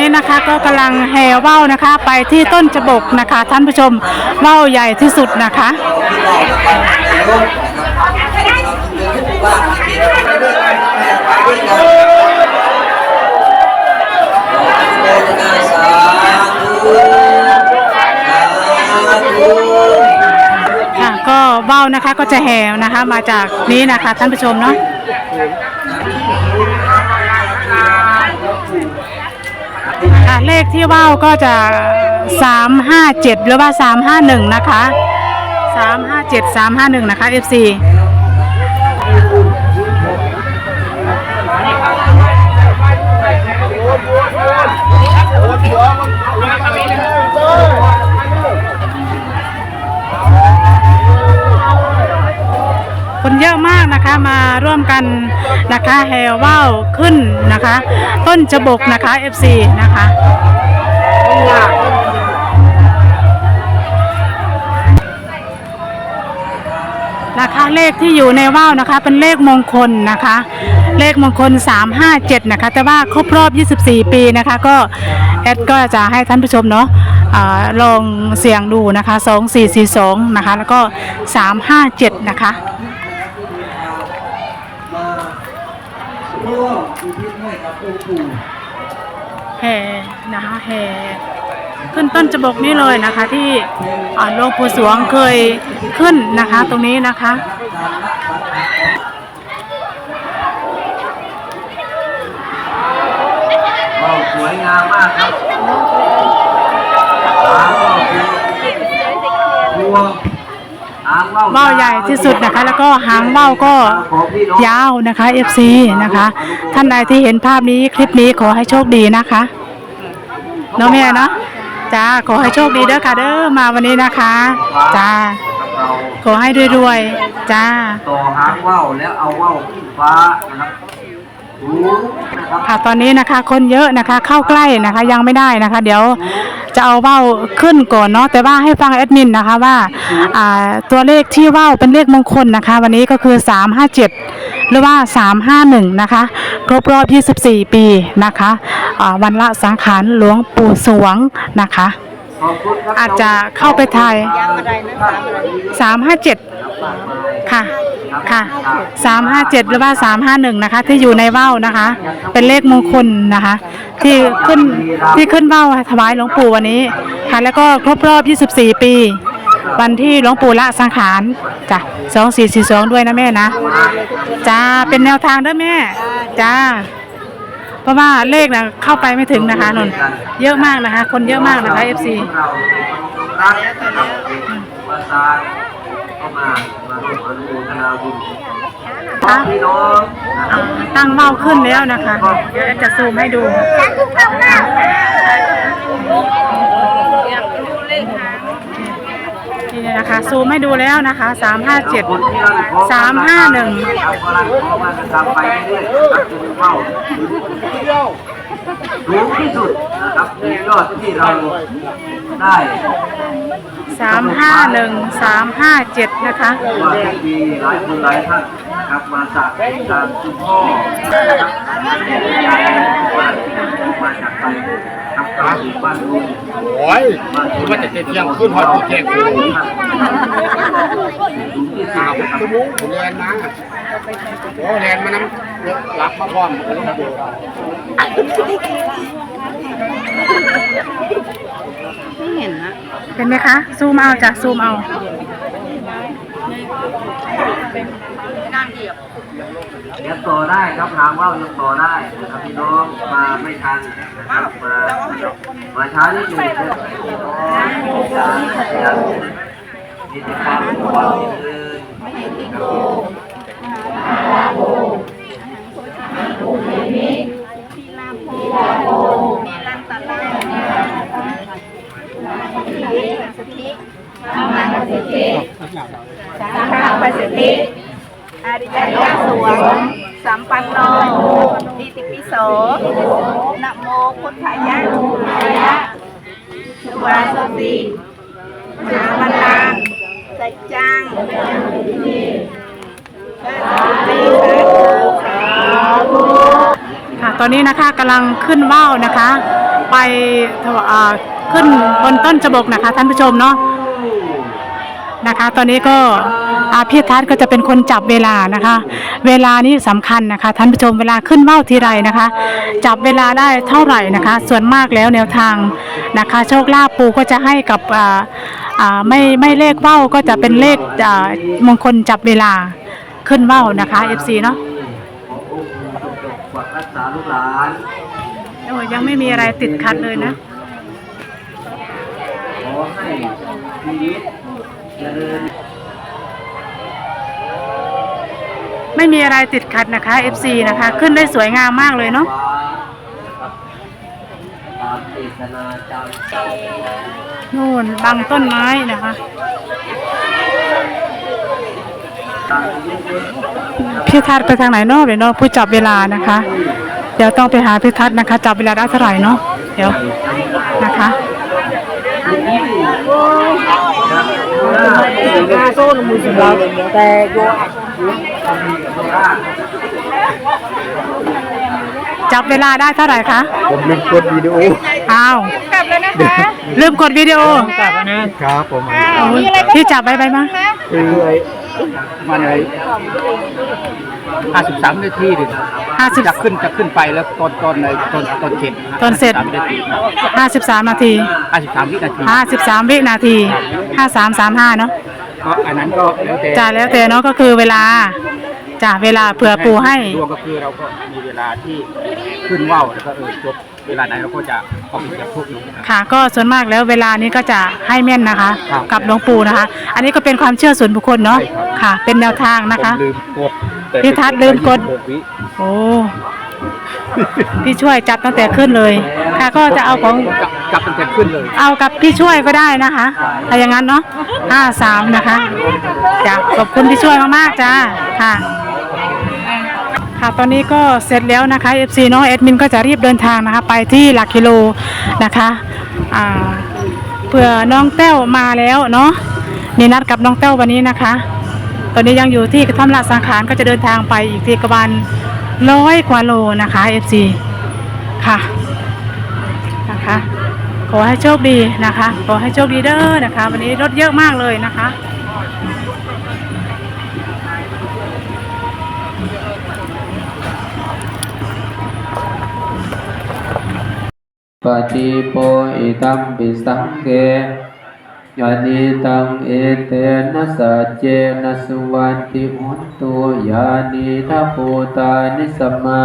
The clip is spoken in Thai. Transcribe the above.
นี่นะคะก็กำลังแห่ว่าวนะคะ ไปที่ต้นจบกนะคะ ท่านผู้ชมว่าวใหญ่ที่สุดนะคะค่ะก็ว่าวนะคะก็จะแห่นะคะมาจากนี้นะคะ ท่านผู้ชมเนาะ ค่ะเลขที่ว่าวก็จะ 357 หรือว่า 351 นะคะ 357 351 นะคะ FC ค นะคะแห่ว่าวขึ้นนะคะ ต้นจบกนะคะ FC นะคะนะคะเลขที่อยู่ในว่าวนะคะ เป็นเลขมงคลนะคะ เลขมงคล 357 นะคะ แต่ว่าครบรอบ 24 ปีนะคะ ก็แอดก็จะให้ท่านผู้ชมเนาะอลองเสี่ยงดูนะคะ 2442 นะคะ แล้วก็ 357 นะคะ มา ร่วมอุทิศให้กับองค์ปู่แห่นะคะแห่ขึ้นต้นจบกนี่เลยนะคะ ที่อ่าหลวงปู่สวงเคยขึ้นนะคะ ตรงนี้นะคะว้าวสวยงามมากครับหางว่า ว่าวใหญ่ที่สุดนะคะ แล้วก็หางว่าวก็ยาวนะคะ FC นะคะ ท่านใดที่เห็นภาพนี้คลิปนี้ขอให้โชคดีนะคะน้องแม่เนาะจ้าขอให้โชคดีเด้อค่ะเด้อมาวันนี้นะคะจ้าขอให้รวยๆจ้าต่อหางว่าวแล้วเอาว่าวขึ้นฟ้านะครับ ค่ะตอนนี้นะคะคนเยอะนะคะเข้าใกล้นะคะยังไม่ได้นะคะ เดี๋ยวจะเอาว่าวขึ้นก่อนเนาะแต่ว่าให้ฟังแอดมินนะคะว่าตัวเลขที่ว่าวเป็นเลขมงคลนะคะ วันนี้ก็คือ 357 หรือว่า 351 นะคะ ครบรอบ 24 ปีนะคะวันละสังขารหลวงปู่สวงนะคะ อาจจะเข้าไปถ่าย357 ค่ะ ค่ะ357หรือว่า351นะคะ ที่อยู่ในว่าวนะคะ เป็นเลขมงคลนะคะ ที่ขึ้นที่ขึ้นว่าวถวายหลวงปู่วันนี้ค่ะ แล้วก็ครบรอบ 24 ปี วันที่หลวงปู่ละสังขารจ้ะ2442ด้วยนะแม่นะจ้าเป็นแนวทางเด้อแม่จ้าเพราะว่าเลขนะเข้าไปไม่ถึงนะคะนนท์เยอะมากนะคะ คนเยอะมากนะคะ FC เรารั กนะครับประสานเข้ามาร่วมอนุโมทนาบุญพี่น้องนะครับตั้งเบ้าขึ้นแล้วนะคะ เดี๋ยวจะซูมให้ดูนี่นะคะ ซูมให้ดูแล้วนะคะ357 351เรากำลังเข้ามาทำไปเรื่อยๆครับจนเข้า สูงที่สุดนะครับในยอดที่เราได้351 357นะคะ ว่าจะมีหลายคนหลายท่านนะครับมาจากทางคุณพ่อนะครับมาจากไปทำการอยู่บ้านลุงโอ้ยมันจะเที่ยงขึ้นหอดผู้แจ้งกูหาผมจะมุ้งผมเรียนมา โอ้เรียนมาน้ำรับมาพร้อมกันแล้วดูเห็นไหมคะ ซูมเอาจ้ะซูมเอายังต่อได้ครับทางว่าวยังต่อได้นะครับพี่น้องมาไม่ทันนะครับมามาช้านิดหนึงนะครับพี่น้อง อย่าอย่ามีแต่ความความนิดนึงสังฆประสิทธิอาริยสวงสัมปันโนอิติปิโสนะโมพุทธายะสุวาสติมหาวันลังสัจจัง ค่ะตอนนี้นะคะกำลังขึ้นว่าวนะคะ ไปถวอ่าขึ้นบนต้นจบกนะคะ ท่านผู้ชมเนาะนะคะ ตอนนี้ก็อาพี่ทัศน์ก็จะเป็นคนจับเวลานะคะ เวลานี้สำคัญนะคะ ท่านผู้ชมเวลาขึ้นเบ้าทีไรนะคะ จับเวลาได้เท่าไหร่นะคะ ส่วนมากแล้วแนวทางนะคะ โชคลาภปูก็จะให้กับไม่ไม่เลขเบ้าก็จะเป็นเลขมงคลจับเวลา ขึ้นเบ้านะคะ FC เนาะขอองค์ปกปักรักษาลูกหลานโอ้ยังไม่มีอะไรติดขัดเลยนะขอให้ชีวิตเจริญไม่มีอะไรติดขัดนะคะ FC นะคะ ขึ้นได้สวยงามมากเลยเนาะฟ้าครับตามเจตนาจำใจนู่นบังต้นไม้นะคะตามเย็นๆ พี่ทัศน์ไปทางไหนเนาะเดี๋ยวเนาะผู้จับเวลานะคะ เดี๋ยวต้องไปหาพี่ทัศน์นะคะ จับเวลาได้เท่าไหร่เนาะเดี๋ยวนะคะมาโซ่นมือสิเราแต่โยจับเวลาได้เท่าไหร่คะผมลืมกดวิดีโออ้าวกลับแล้วนะคะลืมกดวิดีโอครับผมโอ้ยพี่จับไปไปมา คือ มันเลยห้าสิบสามนาทีดิห้าสิบจะขึ้นจะขึ้นไปแล้วตอนตอนในตอนตอนเจ็ดตอนเสร็จนาทีห้าสิบสามนาทีห้าสิบสามวินาทีห้าสิบสามวินาทีห้าสามสามห้าเนาะก็อันนั้นก็แล้วแต่จ่าแล้วแต่เนาะก็คือเวลาจ่าเวลาเผื่อปูให้รวมก็คือเราก็มีเวลาที่ขึ้นว่าวแล้วก็เออจบเวลาไหนเราก็จะ เอาไปจากพวกนี้นะครับค่ะ ก็ส่วนมากแล้วเวลานี้ก็จะให้แม่นนะคะ ครับกับหลวงปู่นะคะ อันนี้ก็เป็นความเชื่อส่วนบุคคลเนาะใช่ครับ ค่ะ เป็นแนวทางนะคะ ผมลืมกดแต่พี่ทัศน์ลืมกดหวิโอ้พี่ช่วยจับตั้งแต่ขึ้นเลย ค่ะก็จะเอาของจับจับตั้งแต่ขึ้นเลย เอากับพี่ช่วยก็ได้นะคะถ้าอย่างนั้นเนาะห้าสามนะคะจ้ะขอบคุณพี่ช่วยมากๆจ้าค่ะ ค่ะตอนนี้ก็เสร็จแล้วนะคะ FC เนาะแอดมินก็จะรีบเดินทางนะคะ ไปที่หลักกิโลนะคะอ่าเผื่อน้องแต้วมาแล้วเนาะมีนัดกับน้องแต้ววันนี้นะคะ ตอนนี้ยังอยู่ที่กระท่อมราสังขารก็จะเดินทางไปอีกที่ประมาณร้อยกว่าโลนะคะ FC ค่ะนะคะ ขอให้โชคดีนะคะ ขอให้โชคดีเด้อนะคะ วันนี้รถเยอะมากเลยนะคะ ฏิโปอิตัมปิสังเกยานิตังเอเตนะสัจเจนะสุวันติหุนตุยานิทัพโพตานิสมา